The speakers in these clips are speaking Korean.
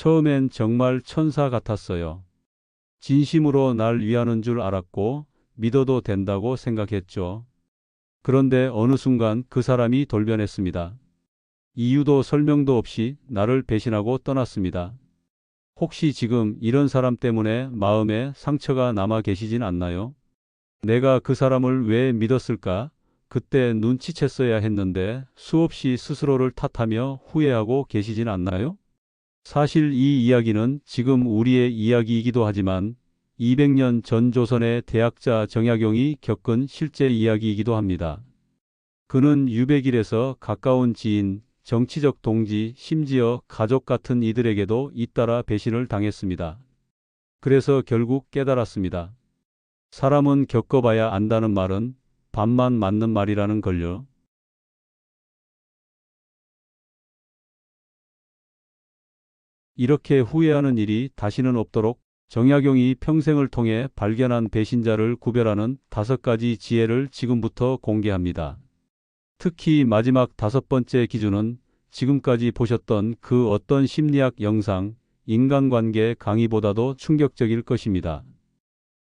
처음엔 정말 천사 같았어요. 진심으로 날 위하는 줄 알았고 믿어도 된다고 생각했죠. 그런데 어느 순간 그 사람이 돌변했습니다. 이유도 설명도 없이 나를 배신하고 떠났습니다. 혹시 지금 이런 사람 때문에 마음에 상처가 남아 계시진 않나요? 내가 그 사람을 왜 믿었을까? 그때 눈치챘어야 했는데 수없이 스스로를 탓하며 후회하고 계시진 않나요? 사실 이 이야기는 지금 우리의 이야기이기도 하지만 200년 전 조선의 대학자 정약용이 겪은 실제 이야기이기도 합니다. 그는 유백일에서 가까운 지인, 정치적 동지, 심지어 가족 같은 이들에게도 잇따라 배신을 당했습니다. 그래서 결국 깨달았습니다. 사람은 겪어봐야 안다는 말은 반만 맞는 말이라는 걸요. 이렇게 후회하는 일이 다시는 없도록 정약용이 평생을 통해 발견한 배신자를 구별하는 다섯 가지 지혜를 지금부터 공개합니다. 특히 마지막 다섯 번째 기준은 지금까지 보셨던 그 어떤 심리학 영상, 인간관계 강의보다도 충격적일 것입니다.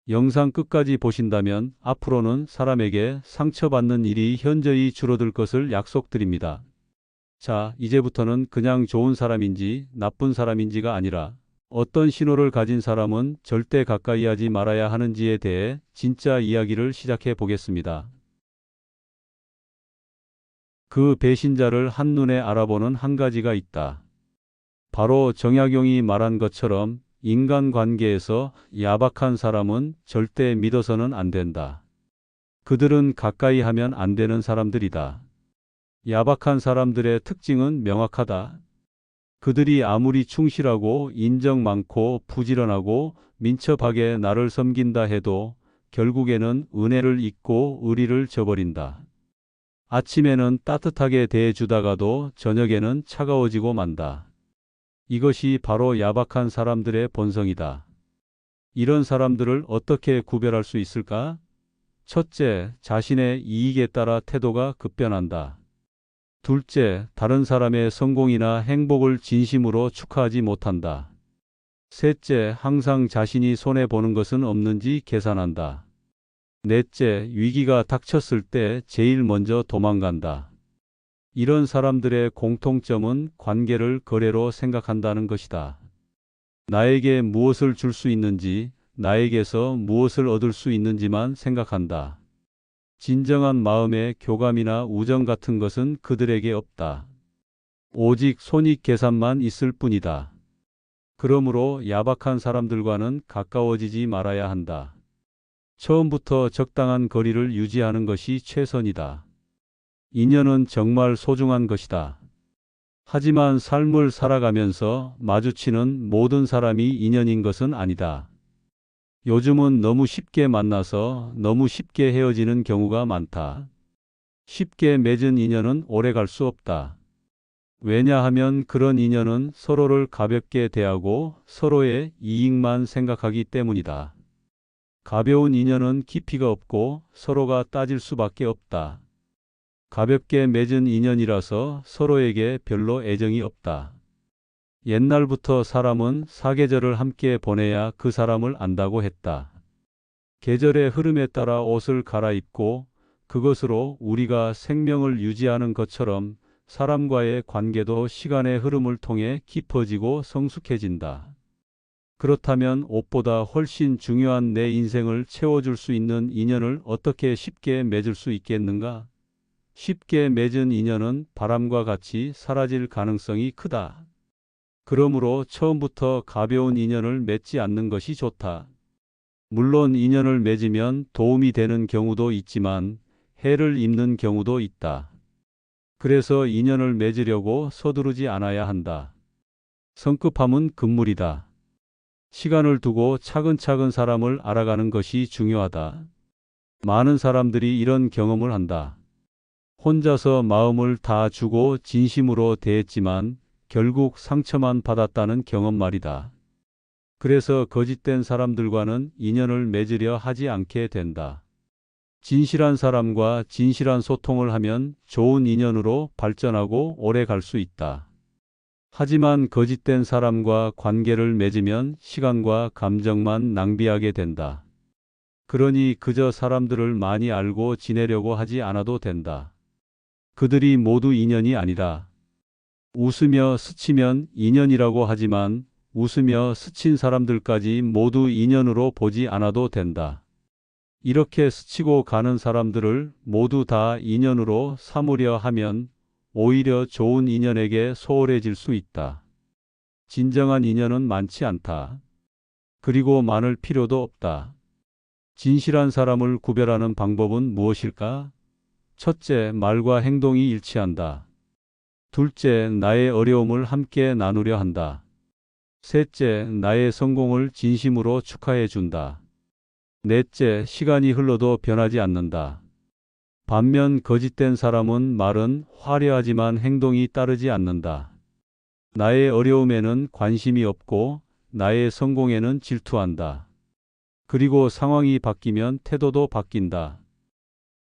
영상 끝까지 보신다면 앞으로는 사람에게 상처받는 일이 현저히 줄어들 것을 약속드립니다. 자, 이제부터는 그냥 좋은 사람인지 나쁜 사람인지가 아니라 어떤 신호를 가진 사람은 절대 가까이 하지 말아야 하는지에 대해 진짜 이야기를 시작해 보겠습니다. 그 배신자를 한눈에 알아보는 한 가지가 있다. 바로 정약용이 말한 것처럼 인간관계에서 야박한 사람은 절대 믿어서는 안 된다. 그들은 가까이 하면 안 되는 사람들이다. 야박한 사람들의 특징은 명확하다. 그들이 아무리 충실하고 인정 많고 부지런하고 민첩하게 나를 섬긴다 해도 결국에는 은혜를 잊고 의리를 저버린다. 아침에는 따뜻하게 대해주다가도 저녁에는 차가워지고 만다. 이것이 바로 야박한 사람들의 본성이다. 이런 사람들을 어떻게 구별할 수 있을까? 첫째, 자신의 이익에 따라 태도가 급변한다. 둘째, 다른 사람의 성공이나 행복을 진심으로 축하하지 못한다. 셋째, 항상 자신이 손해보는 것은 없는지 계산한다. 넷째, 위기가 닥쳤을 때 제일 먼저 도망간다. 이런 사람들의 공통점은 관계를 거래로 생각한다는 것이다. 나에게 무엇을 줄 수 있는지, 나에게서 무엇을 얻을 수 있는지만 생각한다. 진정한 마음의 교감이나 우정 같은 것은 그들에게 없다. 오직 손익 계산만 있을 뿐이다. 그러므로 야박한 사람들과는 가까워지지 말아야 한다. 처음부터 적당한 거리를 유지하는 것이 최선이다. 인연은 정말 소중한 것이다. 하지만 삶을 살아가면서 마주치는 모든 사람이 인연인 것은 아니다. 요즘은 너무 쉽게 만나서 너무 쉽게 헤어지는 경우가 많다. 쉽게 맺은 인연은 오래 갈 수 없다. 왜냐하면 그런 인연은 서로를 가볍게 대하고 서로의 이익만 생각하기 때문이다. 가벼운 인연은 깊이가 없고 서로가 따질 수밖에 없다. 가볍게 맺은 인연이라서 서로에게 별로 애정이 없다. 옛날부터 사람은 사계절을 함께 보내야 그 사람을 안다고 했다. 계절의 흐름에 따라 옷을 갈아입고 그것으로 우리가 생명을 유지하는 것처럼 사람과의 관계도 시간의 흐름을 통해 깊어지고 성숙해진다. 그렇다면 옷보다 훨씬 중요한 내 인생을 채워줄 수 있는 인연을 어떻게 쉽게 맺을 수 있겠는가? 쉽게 맺은 인연은 바람과 같이 사라질 가능성이 크다. 그러므로 처음부터 가벼운 인연을 맺지 않는 것이 좋다. 물론 인연을 맺으면 도움이 되는 경우도 있지만 해를 입는 경우도 있다. 그래서 인연을 맺으려고 서두르지 않아야 한다. 성급함은 금물이다. 시간을 두고 차근차근 사람을 알아가는 것이 중요하다. 많은 사람들이 이런 경험을 한다. 혼자서 마음을 다 주고 진심으로 대했지만 결국 상처만 받았다는 경험 말이다. 그래서 거짓된 사람들과는 인연을 맺으려 하지 않게 된다. 진실한 사람과 진실한 소통을 하면 좋은 인연으로 발전하고 오래 갈 수 있다. 하지만 거짓된 사람과 관계를 맺으면 시간과 감정만 낭비하게 된다. 그러니 그저 사람들을 많이 알고 지내려고 하지 않아도 된다. 그들이 모두 인연이 아니다. 웃으며 스치면 인연이라고 하지만 웃으며 스친 사람들까지 모두 인연으로 보지 않아도 된다. 이렇게 스치고 가는 사람들을 모두 다 인연으로 삼으려 하면 오히려 좋은 인연에게 소홀해질 수 있다. 진정한 인연은 많지 않다. 그리고 많을 필요도 없다. 진실한 사람을 구별하는 방법은 무엇일까? 첫째, 말과 행동이 일치한다. 둘째, 나의 어려움을 함께 나누려 한다. 셋째, 나의 성공을 진심으로 축하해 준다. 넷째, 시간이 흘러도 변하지 않는다. 반면 거짓된 사람은 말은 화려하지만 행동이 따르지 않는다. 나의 어려움에는 관심이 없고 나의 성공에는 질투한다. 그리고 상황이 바뀌면 태도도 바뀐다.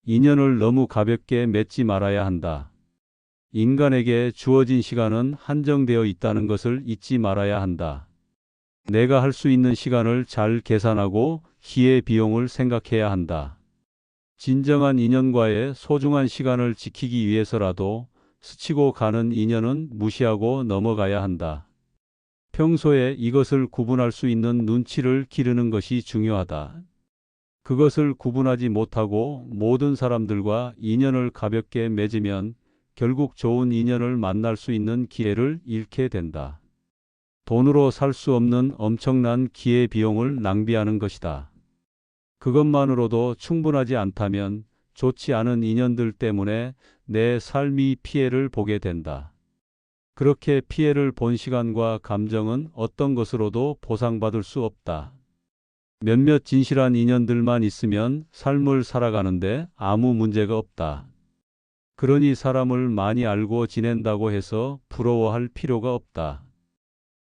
인연을 너무 가볍게 맺지 말아야 한다. 인간에게 주어진 시간은 한정되어 있다는 것을 잊지 말아야 한다. 내가 할 수 있는 시간을 잘 계산하고 기회 비용을 생각해야 한다. 진정한 인연과의 소중한 시간을 지키기 위해서라도 스치고 가는 인연은 무시하고 넘어가야 한다. 평소에 이것을 구분할 수 있는 눈치를 기르는 것이 중요하다. 그것을 구분하지 못하고 모든 사람들과 인연을 가볍게 맺으면 결국 좋은 인연을 만날 수 있는 기회를 잃게 된다. 돈으로 살 수 없는 엄청난 기회 비용을 낭비하는 것이다. 그것만으로도 충분하지 않다면 좋지 않은 인연들 때문에 내 삶이 피해를 보게 된다. 그렇게 피해를 본 시간과 감정은 어떤 것으로도 보상받을 수 없다. 몇몇 진실한 인연들만 있으면 삶을 살아가는데 아무 문제가 없다. 그러니 사람을 많이 알고 지낸다고 해서 부러워할 필요가 없다.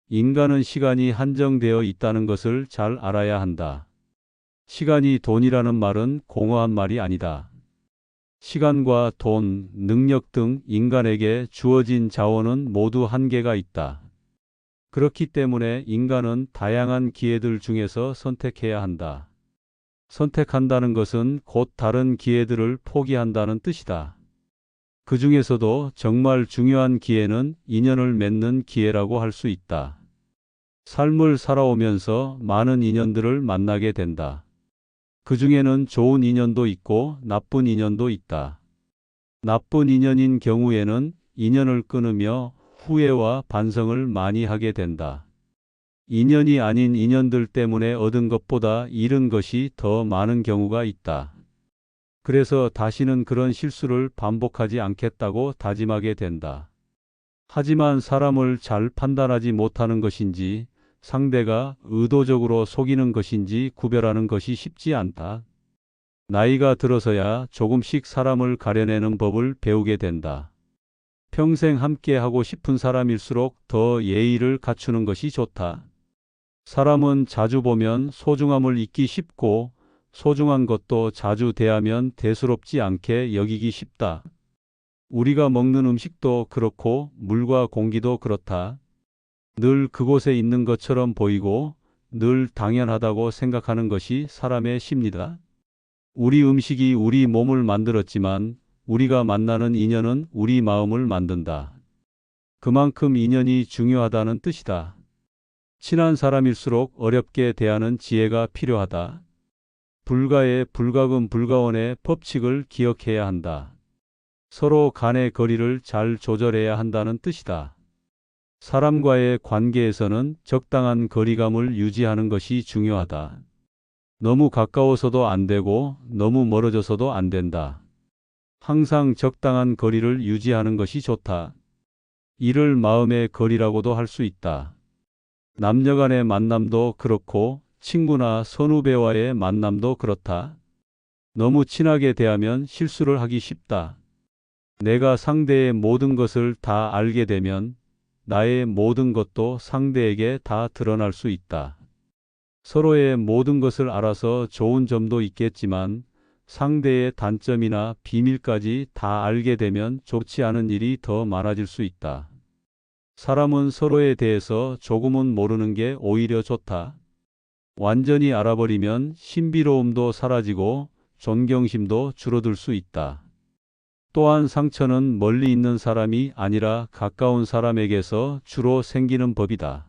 인간은 시간이 한정되어 있다는 것을 잘 알아야 한다. 시간이 돈이라는 말은 공허한 말이 아니다. 시간과 돈, 능력 등 인간에게 주어진 자원은 모두 한계가 있다. 그렇기 때문에 인간은 다양한 기회들 중에서 선택해야 한다. 선택한다는 것은 곧 다른 기회들을 포기한다는 뜻이다. 그 중에서도 정말 중요한 기회는 인연을 맺는 기회라고 할 수 있다. 삶을 살아오면서 많은 인연들을 만나게 된다. 그 중에는 좋은 인연도 있고 나쁜 인연도 있다. 나쁜 인연인 경우에는 인연을 끊으며 후회와 반성을 많이 하게 된다. 인연이 아닌 인연들 때문에 얻은 것보다 잃은 것이 더 많은 경우가 있다. 그래서 다시는 그런 실수를 반복하지 않겠다고 다짐하게 된다. 하지만 사람을 잘 판단하지 못하는 것인지 상대가 의도적으로 속이는 것인지 구별하는 것이 쉽지 않다. 나이가 들어서야 조금씩 사람을 가려내는 법을 배우게 된다. 평생 함께 하고 싶은 사람일수록 더 예의를 갖추는 것이 좋다. 사람은 자주 보면 소중함을 잊기 쉽고 소중한 것도 자주 대하면 대수롭지 않게 여기기 쉽다. 우리가 먹는 음식도 그렇고 물과 공기도 그렇다. 늘 그곳에 있는 것처럼 보이고 늘 당연하다고 생각하는 것이 사람의 심리다. 우리 음식이 우리 몸을 만들었지만 우리가 만나는 인연은 우리 마음을 만든다. 그만큼 인연이 중요하다는 뜻이다. 친한 사람일수록 어렵게 대하는 지혜가 필요하다. 불가의 불가금 불가원의 법칙을 기억해야 한다. 서로 간의 거리를 잘 조절해야 한다는 뜻이다. 사람과의 관계에서는 적당한 거리감을 유지하는 것이 중요하다. 너무 가까워서도 안 되고 너무 멀어져서도 안 된다. 항상 적당한 거리를 유지하는 것이 좋다. 이를 마음의 거리라고도 할 수 있다. 남녀 간의 만남도 그렇고 친구나 선후배와의 만남도 그렇다. 너무 친하게 대하면 실수를 하기 쉽다. 내가 상대의 모든 것을 다 알게 되면 나의 모든 것도 상대에게 다 드러날 수 있다. 서로의 모든 것을 알아서 좋은 점도 있겠지만 상대의 단점이나 비밀까지 다 알게 되면 좋지 않은 일이 더 많아질 수 있다. 사람은 서로에 대해서 조금은 모르는 게 오히려 좋다. 완전히 알아버리면 신비로움도 사라지고 존경심도 줄어들 수 있다. 또한 상처는 멀리 있는 사람이 아니라 가까운 사람에게서 주로 생기는 법이다.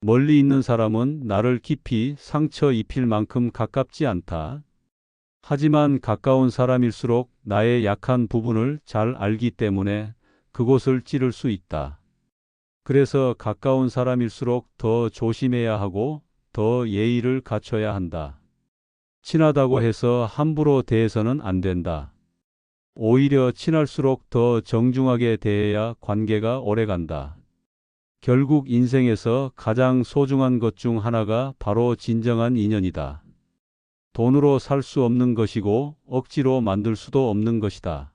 멀리 있는 사람은 나를 깊이 상처 입힐 만큼 가깝지 않다. 하지만 가까운 사람일수록 나의 약한 부분을 잘 알기 때문에 그곳을 찌를 수 있다. 그래서 가까운 사람일수록 더 조심해야 하고 더 예의를 갖춰야 한다. 친하다고 해서 함부로 대해서는 안 된다. 오히려 친할수록 더 정중하게 대해야 관계가 오래 간다. 결국 인생에서 가장 소중한 것 중 하나가 바로 진정한 인연이다. 돈으로 살 수 없는 것이고 억지로 만들 수도 없는 것이다.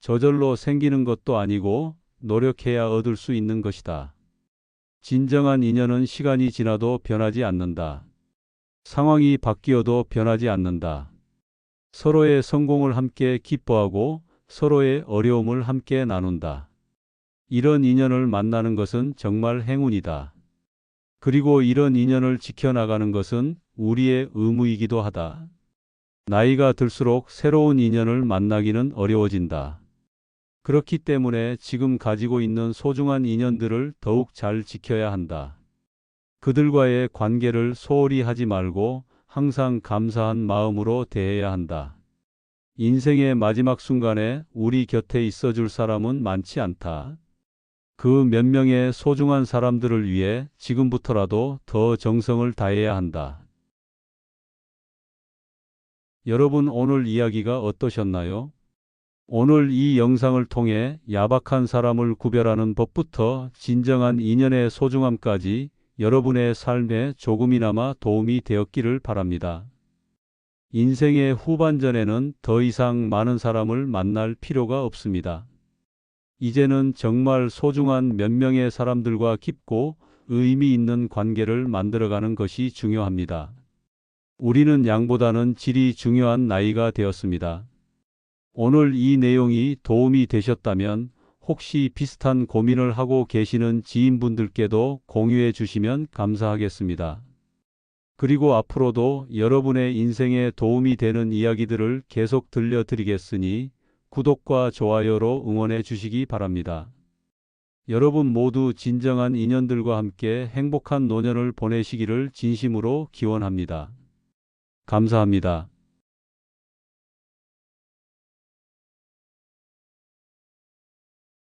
저절로 생기는 것도 아니고 노력해야 얻을 수 있는 것이다. 진정한 인연은 시간이 지나도 변하지 않는다. 상황이 바뀌어도 변하지 않는다. 서로의 성공을 함께 기뻐하고 서로의 어려움을 함께 나눈다. 이런 인연을 만나는 것은 정말 행운이다. 그리고 이런 인연을 지켜나가는 것은 우리의 의무이기도 하다. 나이가 들수록 새로운 인연을 만나기는 어려워진다. 그렇기 때문에 지금 가지고 있는 소중한 인연들을 더욱 잘 지켜야 한다. 그들과의 관계를 소홀히 하지 말고 항상 감사한 마음으로 대해야 한다. 인생의 마지막 순간에 우리 곁에 있어 줄 사람은 많지 않다. 그 몇 명의 소중한 사람들을 위해 지금부터라도 더 정성을 다해야 한다. 여러분 오늘 이야기가 어떠셨나요? 오늘 이 영상을 통해 야박한 사람을 구별하는 법부터 진정한 인연의 소중함까지 여러분의 삶에 조금이나마 도움이 되었기를 바랍니다. 인생의 후반전에는 더 이상 많은 사람을 만날 필요가 없습니다. 이제는 정말 소중한 몇 명의 사람들과 깊고 의미 있는 관계를 만들어가는 것이 중요합니다. 우리는 양보다는 질이 중요한 나이가 되었습니다. 오늘 이 내용이 도움이 되셨다면 혹시 비슷한 고민을 하고 계시는 지인분들께도 공유해 주시면 감사하겠습니다. 그리고 앞으로도 여러분의 인생에 도움이 되는 이야기들을 계속 들려드리겠으니 구독과 좋아요로 응원해 주시기 바랍니다. 여러분 모두 진정한 인연들과 함께 행복한 노년을 보내시기를 진심으로 기원합니다. 감사합니다.